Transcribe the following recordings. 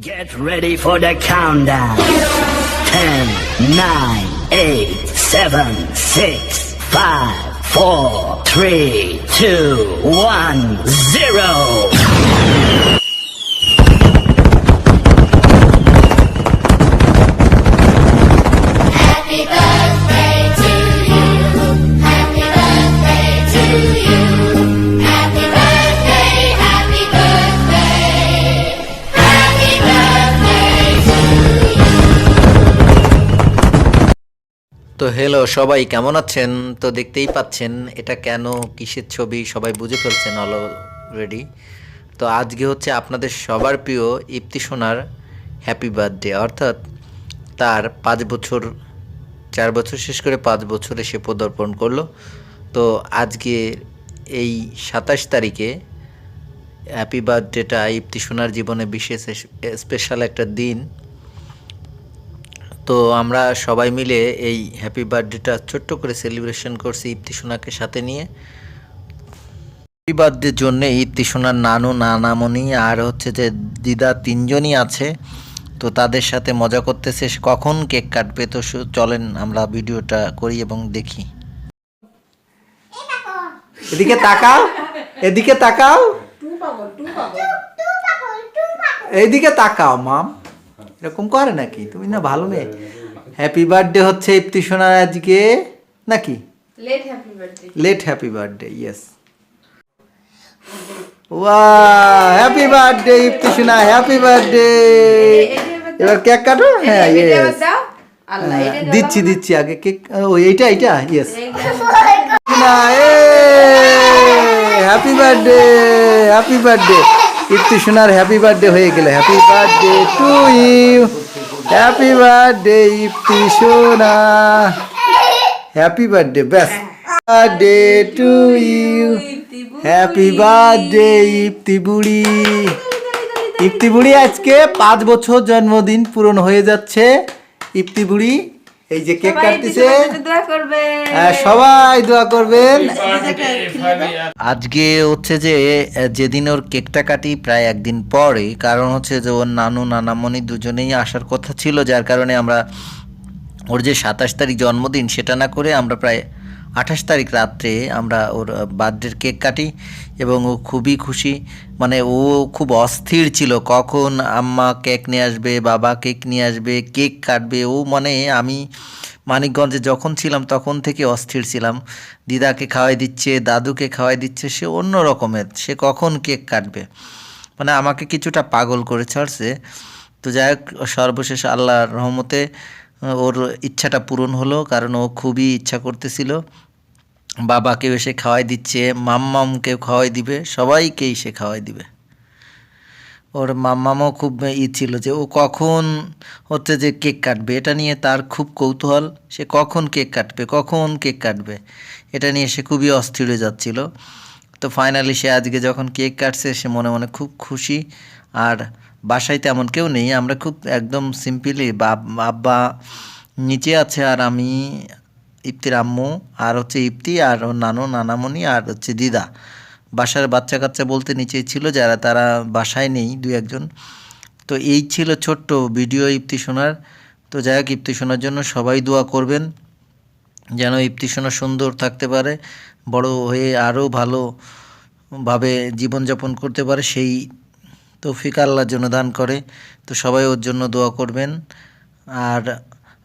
Get ready for the countdown. 10, 9, 8, 7, 6, 5, 4, 3, 2, 1, 0. তো hello সবাই কেমন আছেন? তো দেখতেই পাচ্ছেন এটা কেন, কিসের ছবি, সবাই বুঝে ফেলছেন অলরেডি তো আজকে হচ্ছে আপনাদের সবার প্রিয় ইপ্তি সোনার হ্যাপি বার্থডে অর্থাৎ তার পাঁচ বছর, চার বছর শেষ করে পাঁচ বছরে সে পদার্পণ করল। তো আজকে এই সাতাশ তারিখে হ্যাপি বার্থডেটা ইপ্তি সোনার জীবনে বিশেষ স্পেশাল একটা দিন। তো আমরা সবাই মিলে এই হ্যাপি বার্থডেটা ছোট্ট করে সেলিব্রেশন করছি ইপ্তি সোনাকে সাথে নিয়ে। হ্যাপি বার্থডের জন্য ইপ্তি সোনার নানু নানামণি আর হচ্ছে যে দিদা তিনজনই আছে। তো তাদের সাথে মজা করতেছে কখন কেক কাটবে তো চলেন আমরা ভিডিওটা করি এবং দেখি। এদিকে তাকাও এদিকে তাকাও। এইদিকে তাকাও মাম। এরকম করে নাকি? তুমি না ভালো মেয়ে। হ্যাপি বার্থডে হচ্ছে ইপ্তি সোনার আজকে নাকি? Late happy birthday late happy birthday yes ওয়া হ্যাপি বার্থডে ইপ্তি সোনা হ্যাপি বার্থডে এবার কেক কাটো? হ্যাঁ ইয়েস দাও। আল্লাহ এটা দাও দিচ্ছি দিচ্ছি আগে কেক ও এইটা এইটা? Yes happy birthday happy birthday Ipti সোনার হ্যাপি বার্থডে হয়ে গেল। Happy birthday to you happy birthday Ipti সোনা। হ্যাপি বার্থডে ব্যাস birthday to you happy birthday Ipti বুড়ি। ইপ্তি বুড়ি, আজকে পাঁচ বছর জন্মদিন পূরণ হয়ে যাচ্ছে। ইপ্তি বুড়ি এই যে কেক কাটতেছে। হ্যাঁ, সবাই দোয়া করবেন। আজকে হচ্ছে যে যেদিন ওর কেকটা কাটি প্রায় একদিন পরে কারণ হচ্ছে যে ওর নানু নানামণি দুজনেই আসার কথা ছিল যার কারণে আমরা ওর যে সাতাশ তারিখ জন্মদিন সেটা না করে আমরা প্রায় আঠাশ তারিখ রাত্রে আমরা ওর বার্থডের কেক কাটি এবং ও খুবই খুশি। মানে ও খুব অস্থির ছিল, কখন আম্মা কেক নিয়ে আসবে, বাবা কেক নিয়ে আসবে, কেক কাটবে, ও মানে আমি মানিকগঞ্জে যখন ছিলাম তখন থেকে অস্থির ছিলাম। দিদাকে খাওয়াই দিচ্ছে, দাদুকে খাওয়াই দিচ্ছে, সে অন্য রকমের, সে কখন কেক কাটবে? মানে আমাকে কিছুটা পাগল করে ছাড়ছে। তো যাই হোক, সর্বশেষ আল্লাহর রহমতে ওর ইচ্ছাটা পূরণ হলো, কারণ ও খুবই ইচ্ছা করতেছিল। বাবাকেও এসে খাওয়াই দিচ্ছে, মাম্মামকেও খাওয়াই দিবে, সবাইকেই সে খাওয়াই দিবে। ওর মাম্মামও খুব ই ছিল যে ও কখন হচ্ছে যে কেক কাটবে, এটা নিয়ে তার খুব কৌতূহল। সে কখন কেক কাটবে, কখন কেক কাটবে, এটা নিয়ে সে খুবই অস্থির হয়ে যাচ্ছিল। তো ফাইনালি সে আজকে যখন কেক কাটছে, সে মনে মনে খুব খুশি। আর বাসায় তেমন কেউ নেই, আমরা খুব একদম সিম্পলি আব্বা নিচে আছে আর আমি ইপ্তির আম্মু, আর হচ্ছে ইপ্তি আর নানু, নানামণি, আর হচ্ছে দিদা। বাসার বাচ্চা কাচ্চা বলতে নিচেই ছিল যারা, তারা বাসায় নেই দু একজন। তো এই ছিল ছোট্ট ভিডিও ইফতি শোনার। তো যাই হোক, ইফতি শোনার জন্য সবাই দোয়া করবেন, যেন ইপ্তি শোনা সুন্দর থাকতে পারে, বড় হয়ে আরও ভালোভাবে জীবনযাপন করতে পারে সেই তৌফিক আল্লাহর জন্য দান করে। তো সবাই ওর জন্য দোয়া করবেন। আর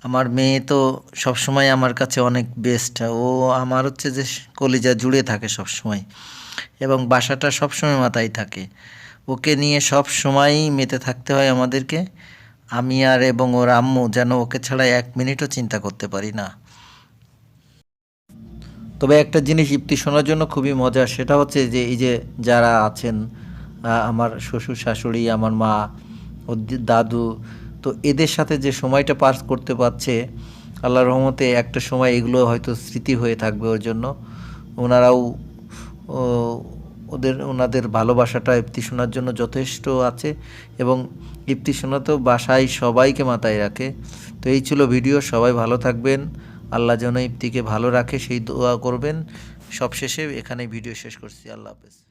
আমার মেয়ে তো সবসময় আমার কাছে অনেক বেস্ট ও আমার হচ্ছে যে কলিজা জুড়ে থাকে সবসময় এবং বাসাটা সবসময় মাথায় থাকে। ওকে নিয়ে সব সময়ই মেতে থাকতে হয় আমাদেরকে। আমি আর এবং ওর আম্মু যেন ওকে ছাড়া এক মিনিটও চিন্তা করতে পারি না। তবে একটা জিনিস ইপ্তি শোনার জন্য খুবই মজা, সেটা হচ্ছে যে এই যে যারা আছেন আমার শ্বশুর, শাশুড়ি, আমার মা ও দাদু, তো এদের সাথে যে সময়টা পাস করতে পারছে আল্লাহ রহমতে একটা সময় এগুলো হয়তো স্মৃতি হয়ে থাকবে ওর জন্য। ওনারাও ওদের, ওনাদের ভালোবাসাটা ইপ্তি শোনার জন্য যথেষ্ট আছে এবং ইপ্তি শোনা তো বাসায় সবাইকে মাথায় রাখে। তো এই ছিল ভিডিও, সবাই ভালো থাকবেন। আল্লাহ যেন ইপ্তিকে ভালো রাখে, সেই দোয়া করবেন। সবশেষে এখানে ভিডিও শেষ করছি। আল্লাহ হাফেজ।